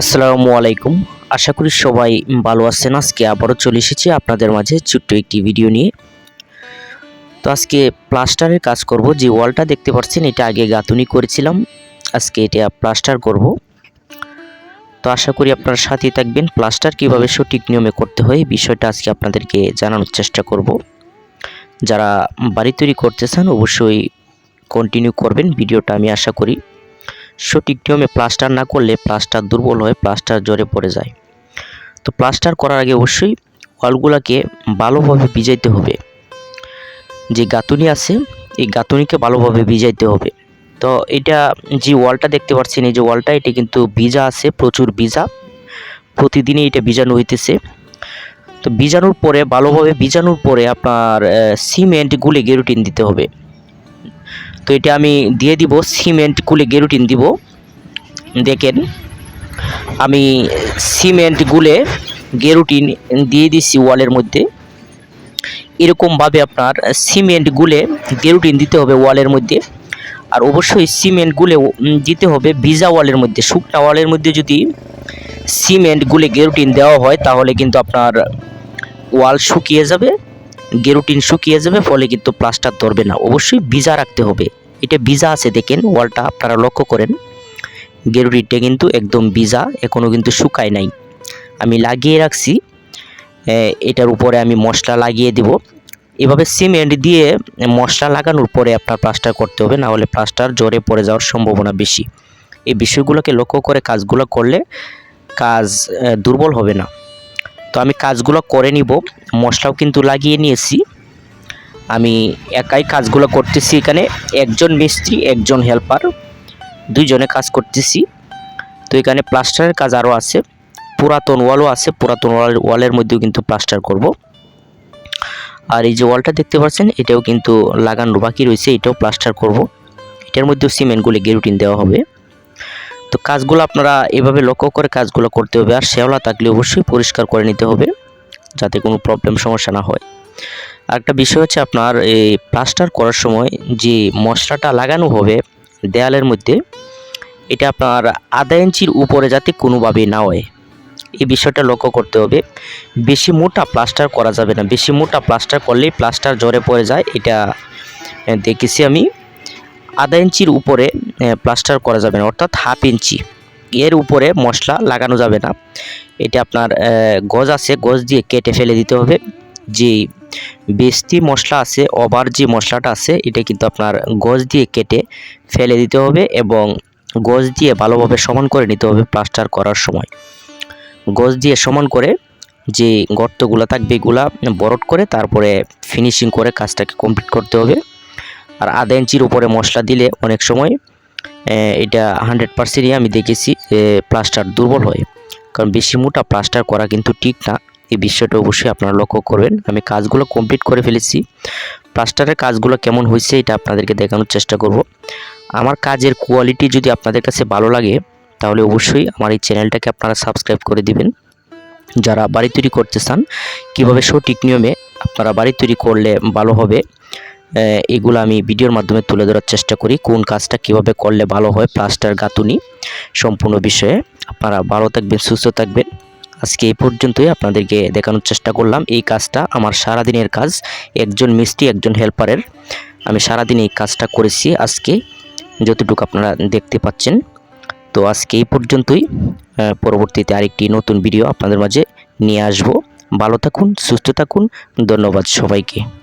আসসালামু আলাইকুম। আশা করি সবাই ভালো আছেন। আজকে আবারও চলে এসেছি আপনাদের মাঝে ছোট্ট একটি ভিডিও নিয়ে। তো আজকে প্লাস্টারের কাজ করব। যে ওয়ালটা দেখতে পাচ্ছেন, এটা আগে গাঁথুনি করেছিলাম। আজকে এটা প্লাস্টার করব। তো আশা করি আপনারা সাথে থাকবেন। প্লাস্টার কীভাবে সঠিক নিয়মে করতে হয় বিষয়টা আজকে আপনাদেরকে জানানোর চেষ্টা করব। যারা বাড়ি তৈরি করতে চান, অবশ্যই কন্টিনিউ করবেন। ভিডিওটা আমি আশা করি সঠিক নিয়মে প্লাস্টার না করলে প্লাস্টার দুর্বল হয়ে প্লাস্টার জ্বরে পড়ে যায়। তো প্লাস্টার করার আগে অবশ্যই ওয়ালগুলোকে ভালোভাবে ভিজাইতে হবে। যে গাঁথুনি আছে, এই গাঁথুনিকে ভালোভাবে ভিজাইতে হবে। তো এটা যে ওয়ালটা দেখতে পাচ্ছেন, এই যে ওয়ালটা, এটা কিন্তু ভিজা আছে, প্রচুর ভিজা। প্রতিদিনই এটা ভিজানো হইতেছে। তো ভিজানোর পরে, ভালোভাবে ভিজানোর পরে আপনার সিমেন্ট গুলে গেরুটিন দিতে হবে। তো এটা আমি দিয়ে দিব সিমেন্ট গুলে গেরুটিন দিব। দেখেন, আমি সিমেন্ট গুলে গেরুটিন দিয়ে দিচ্ছি ওয়ালের মধ্যে। এরকমভাবে আপনার সিমেন্ট গুলে গেরুটিন দিতে হবে ওয়ালের মধ্যে। আর অবশ্যই সিমেন্ট গুলে দিতে হবে ভিজা ওয়ালের মধ্যে, শুকনা ওয়ালের মধ্যে যদি সিমেন্ট গুলে গেরুটিন দেওয়া হয়, তাহলে কিন্তু আপনার ওয়াল শুকিয়ে যাবে। গেরুটিন শুকিয়ে যাবে, ফলে কিন্তু প্লাস্টার ধরবে না। অবশ্যই ভিজা রাখতে হবে। এটা ভিজা আছে, দেখেন, ওয়ালটা আপনারা লক্ষ্য করেন। গেরুটিনটা কিন্তু একদম ভিজা এখনও কিন্তু শুকায় নাই। আমি লাগিয়ে রাখছি। এটার উপরে আমি মশলা লাগিয়ে দিব। এভাবে সিমেন্ট দিয়ে মশলা লাগানোর পরে আপনার প্লাস্টার করতে হবে, না হলে প্লাস্টার জোরে পড়ে যাওয়ার সম্ভাবনা বেশি। এই বিষয়গুলোকে লক্ষ্য করে কাজগুলো করলে কাজ দুর্বল হবে না। তো আমি কাজগুলো করে নিব। মশলাও কিন্তু লাগিয়ে নিয়েছি। আমি একাই কাজগুলো করতেছি এখানে। একজন মিস্ত্রি, একজন হেল্পার। দুইজনে কাজ করতেছি। তো এখানে প্লাস্টারের কাজ আরও আছে। পুরাতন ওয়ালও আছে। পুরাতন ওয়াল ওয়ালের মধ্যেও কিন্তু প্লাস্টার করব। আর এই যে ওয়ালটা দেখতে পাচ্ছেন, এটাও কিন্তু লাগানো বাকি রয়েছে। এটাও প্লাস্টার করব। এটার মধ্যেও সিমেন্টগুলি গেরুটিন দেওয়া হবে। তো কাজগুলো আপনারা এভাবে লক্ষ্য করে কাজগুলো করতে হবে আর শেওলা থাকলে অবশ্যই পরিষ্কার করে নিতে হবে যাতে কোনো প্রবলেম সমস্যা না হয়। আরেকটা বিষয় হচ্ছে আপনার এই প্লাস্টার করার সময় যে মশলাটা লাগানো হবে দেয়ালের মধ্যে, এটা আপনার আধা ইঞ্চির উপরে যাতে কোনোভাবেই না হয়। এই বিষয়টা লক্ষ্য করতে হবে। বেশি মোটা প্লাস্টার করা যাবে না। বেশি মোটা প্লাস্টার করলেই প্লাস্টার জ্বরে পড়ে যায়, এটা দেখেছি আমি। আধা ইঞ্চির উপরে প্লাস্টার করা যাবে না, অর্থাৎ হাফ ইঞ্চি। এর উপরে মশলা লাগানো যাবে না। এটা আপনার গজ আছে, গজ দিয়ে কেটে ফেলে দিতে হবে। যে বেস্তি মশলা আছে ওভার যে মশলাটা আছে, এটা কিন্তু আপনার গজ দিয়ে কেটে ফেলে দিতে হবে এবং গজ দিয়ে ভালোভাবে সমান করে নিতে হবে প্লাস্টার করার সময়। গজ দিয়ে সমান করে যে গর্তগুলো থাকবে, এগুলা বরট করে তারপরে ফিনিশিং করে কাজটাকে কমপ্লিট করতে হবে। আর আধা ইঞ্চির উপরে মশলা দিলে অনেক সময় এটা হান্ড্রেড পার্সেন্টই আমি দেখেছি প্লাস্টার দুর্বল হয়। কারণ বেশি মোটা প্লাস্টার করা কিন্তু ঠিক না। এই বিষয়টা অবশ্যই আপনারা লক্ষ্য করবেন। আমি কাজগুলো কমপ্লিট করে ফেলেছি। প্লাস্টারের কাজগুলো কেমন হয়েছে এটা আপনাদেরকে দেখানোর চেষ্টা করব। আমার কাজের কোয়ালিটি যদি আপনাদের কাছে ভালো লাগে, তাহলে অবশ্যই আমার এই চ্যানেলটাকে আপনারা সাবস্ক্রাইব করে দিবেন। যারা বাড়ি তৈরি করতে চান, কীভাবে সঠিক নিয়মে আপনারা বাড়ি তৈরি করলে ভালো হবে এগুলো আমি ভিডিওর মাধ্যমে তুলে ধরার চেষ্টা করি, কোন কাজটা কীভাবে করলে ভালো হয়, প্লাস্টার গাঁথুনি সম্পূর্ণ বিষয়ে। আপনারা ভালো থাকবেন, সুস্থ থাকবেন। আজকে এই পর্যন্তই আপনাদেরকে দেখানোর চেষ্টা করলাম। এই কাজটা আমার সারাদিনের কাজ, একজন মিস্ত্রি, একজন হেল্পারের। আমি সারাদিন এই কাজটা করেছি আজকে, যতটুকু আপনারা দেখতে পাচ্ছেন। তো আজকে এই পর্যন্তই। পরবর্তীতে আরেকটি নতুন ভিডিও আপনাদের মাঝে নিয়ে আসব। ভালো থাকুন, সুস্থ থাকুন। ধন্যবাদ সবাইকে।